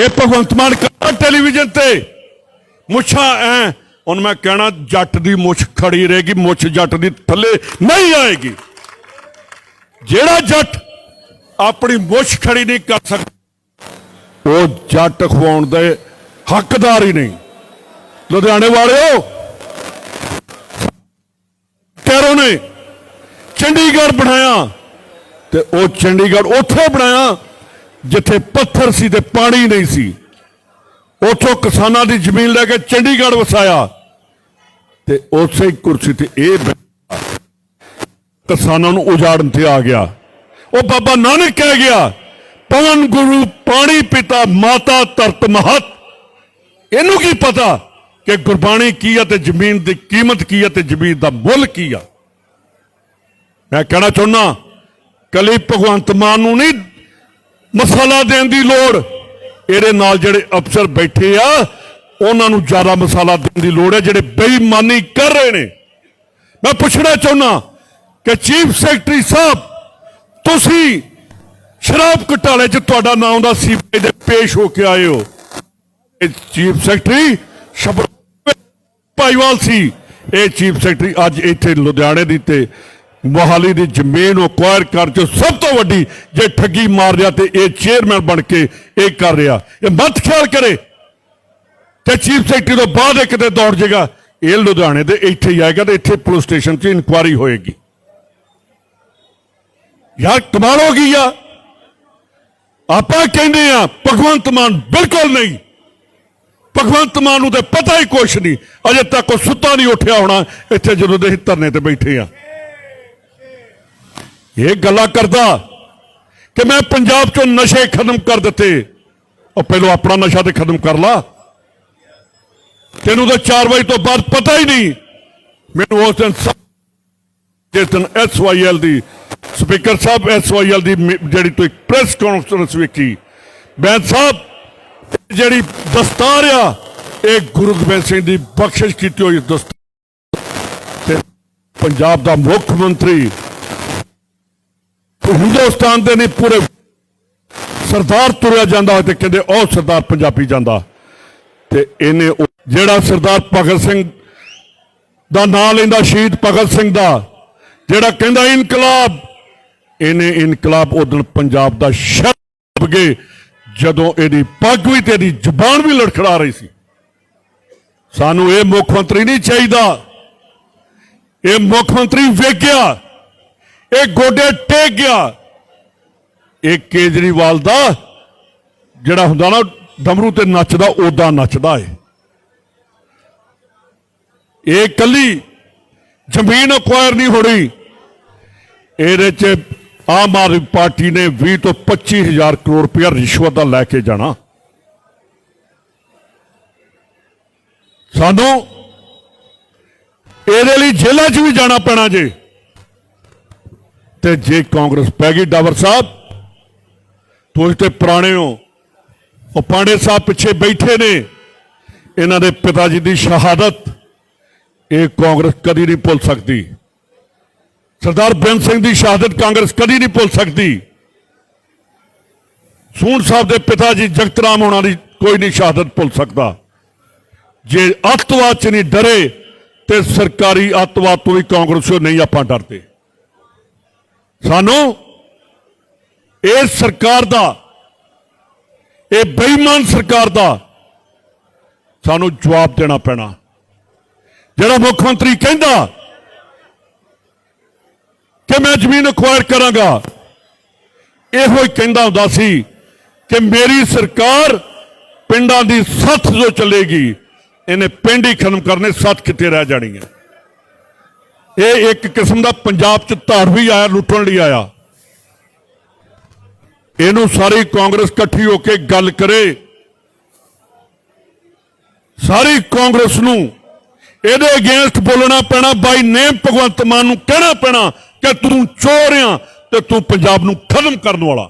ਇਹ ਭਗਵੰਤ ਮਾਨ ਕਹਿੰਦਾ ਟੈਲੀਵਿਜ਼ਨ ਤੇ। ਮੁੱਛਾਂ ਐ, ਹੁਣ ਮੈਂ ਕਹਿਣਾ, ਜੱਟ ਦੀ ਮੁੱਛ ਖੜੀ ਰਹੇਗੀ, ਮੁੱਛ ਜੱਟ ਦੀ ਥੱਲੇ ਨਹੀਂ ਆਏਗੀ। ਜਿਹੜਾ ਜੱਟ ਆਪਣੀ ਮੁੱਛ ਖੜੀ ਨਹੀਂ ਕਰ ਸਕਦਾ, ਉਹ ਜੱਟ ਖਵਾਉਣ ਦੇ ਹੱਕਦਾਰ ਹੀ ਨਹੀਂ। ਲੁਧਿਆਣੇ ਵਾਲਿਓ ਕੈਰੋ ਨੇ, ਚੰਡੀਗੜ੍ਹ ਬਣਾਇਆ ਤੇ ਉਹ ਚੰਡੀਗੜ੍ਹ ਉੱਥੇ ਬਣਾਇਆ ਜਿੱਥੇ ਪੱਥਰ ਸੀ ਤੇ ਪਾਣੀ ਨਹੀਂ ਸੀ, ਉੱਥੋਂ ਕਿਸਾਨਾਂ ਦੀ ਜ਼ਮੀਨ ਲੈ ਕੇ ਚੰਡੀਗੜ੍ਹ ਵਸਾਇਆ। ਤੇ ਉਸੇ ਹੀ ਕੁਰਸੀ ਤੇ ਇਹ ਕਿਸਾਨਾਂ ਨੂੰ ਉਜਾੜਨ ਤੇ ਆ ਗਿਆ। ਉਹ ਬਾਬਾ ਨਾਨਕ ਕਹਿ ਗਿਆ, ਪਵਨ ਗੁਰੂ ਪਾਣੀ ਪਿਤਾ ਮਾਤਾ ਧਰਤ ਮਹਤ। ਇਹਨੂੰ ਕੀ ਪਤਾ ਕਿ ਗੁਰਬਾਣੀ ਕੀ ਆ ਤੇ ਜ਼ਮੀਨ ਦੀ ਕੀਮਤ ਕੀ ਹੈ ਤੇ ਜ਼ਮੀਨ ਦਾ ਮੁੱਲ ਕੀ ਆ? ਮੈਂ ਕਹਿਣਾ ਚਾਹੁੰਦਾ, ਕਲੀ ਭਗਵੰਤ ਮਾਨ ਨੂੰ ਨਹੀਂ ਮਸਾਲਾ ਦੇਣ ਦੀ ਲੋੜ। ਇਹਦੇ ਨਾਲ ਜਿਹੜੇ ਅਫਸਰ ਬੈਠੇ ਆ, ਉਹਨਾਂ ਨੂੰ ਜ਼ਿਆਦਾ ਮਸਾਲਾ ਦੇਣ ਦੀ ਲੋੜ ਹੈ, ਜਿਹੜੇ ਬੇਈਮਾਨੀ ਕਰ ਰਹੇ ਨੇ। ਮੈਂ ਪੁੱਛਣਾ ਚਾਹੁੰਦਾ ਕਿ ਚੀਫ ਸੈਕਟਰੀ ਸਾਹਿਬ, ਤੁਸੀਂ ਸ਼ਰਾਬ ਘਟਾਲੇ 'ਚ ਤੁਹਾਡਾ ਨਾਮ ਦਾ ਸੀਬੀਆਈ ਦੇ ਪੇਸ਼ ਹੋ ਕੇ ਆਏ ਹੋ। ਇਹ ਚੀਫ ਸੈਕਟਰੀ ਸ਼ਬਦ ਭਾਈਵਾਲ ਸੀ। ਇਹ ਚੀਫ ਸੈਕਟਰੀ ਅੱਜ ਇੱਥੇ ਲੁਧਿਆਣੇ ਦੀ ਤੇ ਮੋਹਾਲੀ ਦੀ ਜ਼ਮੀਨ ਅਕਵਾਇਰ ਕਰ ਚ ਸਭ ਤੋਂ ਵੱਡੀ ਜੇ ਠੱਗੀ ਮਾਰ ਰਿਹਾ ਤੇ ਇਹ ਚੇਅਰਮੈਨ ਬਣ ਕੇ ਇਹ ਕਰ ਰਿਹਾ। ਇਹ ਮਤ ਖਿਆਲ ਕਰੇ। ਤੇ ਚੀਫ ਸੈਕਟਰੀ ਤੋਂ ਬਾਅਦ ਇਹ ਕਿਤੇ ਦੌੜ ਜਾਏਗਾ ਇਹ ਲੁਧਿਆਣੇ ਦੇ ਇੱਥੇ ਹੀ ਆਏਗਾ ਤੇ ਇੱਥੇ ਪੁਲਿਸ ਸਟੇਸ਼ਨ 'ਚ ਇਨਕੁਆਰੀ ਹੋਏਗੀ। ਯਾਰ, ਕਮਾਲ ਹੋ ਗਈ ਆ। ਆਪਾਂ ਕਹਿੰਦੇ ਆ, ਭਗਵੰਤ ਮਾਨ ਬਿਲਕੁਲ ਨਹੀਂ। ਭਗਵੰਤ ਮਾਨ ਨੂੰ ਤੇ ਪਤਾ ਹੀ ਕੁਛ ਨਹੀਂ। ਅਜੇ ਤੱਕ ਉਹ ਸੁੱਤਾ ਨਹੀਂ ਉੱਠਿਆ ਹੋਣਾ ਇੱਥੇ ਜਦੋਂ ਦੇ ਅਸੀਂ ਧਰਨੇ ਤੇ ਬੈਠੇ ਆ। ਇਹ ਗੱਲਾਂ ਕਰਦਾ ਕਿ ਮੈਂ ਪੰਜਾਬ ਚੋਂ ਨਸ਼ੇ ਖਤਮ ਕਰ ਦਿੱਤੇ। ਉਹ ਪਹਿਲਾਂ ਆਪਣਾ ਨਸ਼ਾ ਤੇ ਖਤਮ ਕਰ ਲਾ। ਤੈਨੂੰ ਤਾਂ 4 ਵਜੇ ਤੋਂ ਬਾਅਦ ਪਤਾ ਹੀ ਨਹੀਂ। ਮੈਨੂੰ ਉਸ ਦਿਨ ਸ- ਜਿਸ ਦਿਨ ਐਸਵਾਈਐਲ ਦੀ ਸਪੀਕਰ ਸਾਹਿਬ ਐਸਵਾਈਐਲ ਦੀ ਜਿਹੜੀ ਤੋਂ ਇੱਕ ਪ੍ਰੈਸ ਕਾਨਫਰੰਸ ਵੇਖੀ, ਬੈਂਸ ਸਾਹਿਬ, ਜਿਹੜੀ ਦਸਤਾਰ ਆ, ਇਹ ਗੁਰੂ ਗੋਬਿੰਦ ਸਿੰਘ ਦੀ ਬਖਸ਼ਿਸ਼ ਕੀਤੀ ਹੋਈ ਦਸਤਾਰ। ਤੇ ਪੰਜਾਬ ਦਾ ਮੁੱਖ ਮੰਤਰੀ ਹਿੰਦੁਸਤਾਨ ਦੇ ਨਹੀਂ, ਪੂਰੇ ਸਰਦਾਰ ਤੁਰਿਆ ਜਾਂਦਾ ਹੋਏ ਤੇ ਕਹਿੰਦੇ, ਉਹ ਸਰਦਾਰ ਪੰਜਾਬੀ ਜਾਂਦਾ। ਤੇ ਇਹਨੇ ਜਿਹੜਾ ਸਰਦਾਰ ਭਗਤ ਸਿੰਘ ਦਾ ਨਾਂ ਲੈਂਦਾ, ਸ਼ਹੀਦ ਭਗਤ ਸਿੰਘ ਦਾ, ਜਿਹੜਾ ਕਹਿੰਦਾ ਇਨਕਲਾਬ, ਇਹਨੇ ਇਨਕਲਾਬ ਉਦੋਂ ਪੰਜਾਬ ਦਾ ਸ਼ਬਦ ਗਏ ਜਦੋਂ ਇਹਦੀ ਪੱਗ ਵੀ ਤੇ ਇਹਦੀ ਜ਼ੁਬਾਨ ਵੀ ਲੜਖੜਾ ਰਹੀ ਸੀ। ਸਾਨੂੰ ਇਹ ਮੁੱਖ ਮੰਤਰੀ ਨਹੀਂ ਚਾਹੀਦਾ। ਇਹ ਮੁੱਖ ਮੰਤਰੀ ਵੇਖਿਆ। ਇਹ ਗੋਡੇ ਟੇਕ ਗਿਆ। ਇਹ ਕੇਜਰੀਵਾਲ ਦਾ ਜਿਹੜਾ ਹੁੰਦਾ ਨਾ, ਡਮਰੂ ਤੇ ਨੱਚਦਾ ਉਦਾਂ ਨੱਚਦਾ ਏ। ਇਹ ਕੱਲੀ ਜ਼ਮੀਨ ਅਕਵਾਇਰ ਨਹੀਂ ਹੋਣੀ ਇਹਦੇ ਚ ਆਮ ਆਦਮੀ ਪਾਰਟੀ ਨੇ 20 ਤੋਂ 25 ਹਜ਼ਾਰ ਕਰੋੜ ਰੁਪਇਆ ਰਿਸ਼ਵਤ ਦਾ ਲੈ ਕੇ ਜਾਣਾ। ਸਾਨੂੰ ਇਹਦੇ ਲਈ ਜੇਲ੍ਹਾਂ 'ਚ ਵੀ ਜਾਣਾ ਪੈਣਾ ਜੇ। ਤੇ ਜੇ ਕਾਂਗਰਸ ਪੈ ਗਈ ਡਾਵਰ ਸਾਹਿਬ ਤੁਸੀਂ ਤੇ ਪੁਰਾਣੇ ਹੋ। ਉਹ ਪਾਂਡੇ ਸਾਹਿਬ ਪਿੱਛੇ ਬੈਠੇ ਨੇ। ਇਹਨਾਂ ਦੇ ਪਿਤਾ ਜੀ ਦੀ ਸ਼ਹਾਦਤ, ਇਹ ਕਾਂਗਰਸ ਕਦੀ ਨਹੀਂ ਭੁੱਲ ਸਕਦੀ। ਸਰਦਾਰ ਬੇਅੰਤ ਸਿੰਘ ਦੀ ਸ਼ਹਾਦਤ ਕਾਂਗਰਸ ਕਦੀ ਨਹੀਂ ਭੁੱਲ ਸਕਦੀ। ਸੂਣ ਸਾਹਿਬ ਦੇ ਪਿਤਾ ਜੀ ਜਗਤ ਰਾਮ ਹੋਣਾ ਦੀ ਕੋਈ ਨਹੀਂ ਸ਼ਹਾਦਤ ਭੁੱਲ ਸਕਦਾ। ਜੇ ਅੱਤਵਾਦ ਚ ਨਹੀਂ ਡਰੇ, ਤੇ ਸਰਕਾਰੀ ਅੱਤਵਾਦ ਤੋਂ ਵੀ ਕਾਂਗਰਸ ਨਹੀਂ ਆਪਾਂ ਡਰਦੇ। ਸਾਨੂੰ ਇਹ ਸਰਕਾਰ ਦਾ, ਇਹ ਬੇਈਮਾਨ ਸਰਕਾਰ ਦਾ ਸਾਨੂੰ ਜਵਾਬ ਦੇਣਾ ਪੈਣਾ। ਜਿਹੜਾ ਮੁੱਖ ਮੰਤਰੀ ਕਹਿੰਦਾ ਕਿ ਮੈਂ ਜ਼ਮੀਨ ਅਕਵਾਇਰ ਕਰਾਂਗਾ, ਇਹੋ ਹੀ ਕਹਿੰਦਾ ਹੁੰਦਾ ਸੀ ਕਿ ਮੇਰੀ ਸਰਕਾਰ ਪਿੰਡਾਂ ਦੀ ਸੱਥ ਜੋ ਚੱਲੇਗੀ, ਇਹਨੇ ਪਿੰਡ ਹੀ ਖਤਮ ਕਰਨੇ, ਸੱਥ ਕਿੱਥੇ ਰਹਿ ਜਾਣੀ ਹੈ? ਇਹ ਇੱਕ ਕਿਸਮ ਦਾ ਪੰਜਾਬ ਚ ਧਾੜ ਵੀ ਆਇਆ, ਲੁੱਟਣ ਲਈ ਆਇਆ। ਇਹਨੂੰ ਸਾਰੀ ਕਾਂਗਰਸ ਇਕੱਠੀ ਹੋ ਕੇ ਗੱਲ ਕਰੇ। ਸਾਰੀ ਕਾਂਗਰਸ ਨੂੰ ਇਹਦੇ ਅਗੇਂਸਟ ਬੋਲਣਾ ਪੈਣਾ, ਬਾਈ ਨੇਮ ਭਗਵੰਤ ਮਾਨ ਨੂੰ ਕਹਿਣਾ ਪੈਣਾ ਕਿ ਤੂੰ ਚੋਰ ਆ ਤੇ ਤੂੰ ਪੰਜਾਬ ਨੂੰ ਖਤਮ ਕਰਨ ਵਾਲਾ।